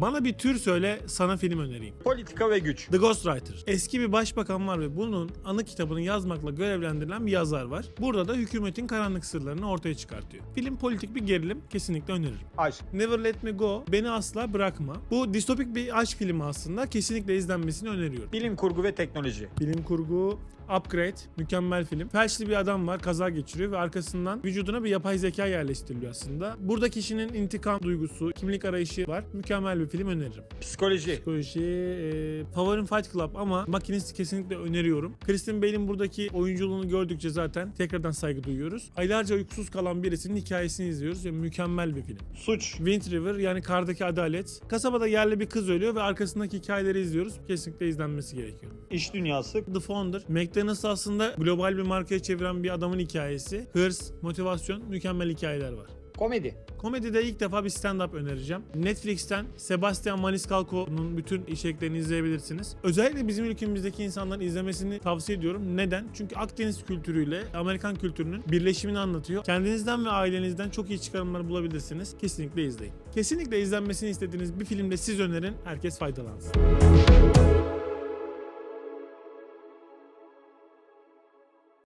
Bana bir tür söyle sana film önereyim. Politika ve güç. The Ghostwriter. Eski bir başbakan var ve bunun anı kitabını yazmakla görevlendirilen bir yazar var. Burada da hükümetin karanlık sırlarını ortaya çıkartıyor. Film politik bir gerilim kesinlikle öneririm. Aşk. Never Let Me Go, Beni Asla Bırakma. Bu distopik bir aşk filmi aslında. Kesinlikle izlenmesini öneriyorum. Bilim kurgu ve teknoloji. Bilim kurgu, Upgrade, mükemmel film. Felçli bir adam var, kaza geçiriyor ve arkasından vücuduna bir yapay zeka yerleştiriliyor aslında. Burada kişinin intikam duygusu, kimlik arayışı var. Mükemmel bir film öneririm. Psikoloji. Psikoloji, e, favorim Fight Club ama Makinist'i kesinlikle öneriyorum. Kristen Bale'in buradaki oyunculuğunu gördükçe zaten tekrardan saygı duyuyoruz. Aylarca uykusuz kalan birisinin hikayesini izliyoruz ve mükemmel bir film. Suç. Wind River yani kardaki adalet. Kasabada yerli bir kız ölüyor ve arkasındaki hikayeleri izliyoruz. Kesinlikle izlenmesi gerekiyor. İş dünyası. The Founder, McDonald's aslında global bir markaya çeviren bir adamın hikayesi. Hırs, motivasyon, mükemmel hikayeler var. Komedi. Komedide ilk defa bir stand-up önereceğim. Netflix'ten Sebastian Maniscalco'nun bütün içeriklerini izleyebilirsiniz. Özellikle bizim ülkemizdeki insanların izlemesini tavsiye ediyorum. Neden? Çünkü Akdeniz kültürüyle Amerikan kültürünün birleşimini anlatıyor. Kendinizden ve ailenizden çok iyi çıkarımlar bulabilirsiniz. Kesinlikle izleyin. Kesinlikle izlenmesini istediğiniz bir filmde siz önerin. Herkes faydalansın.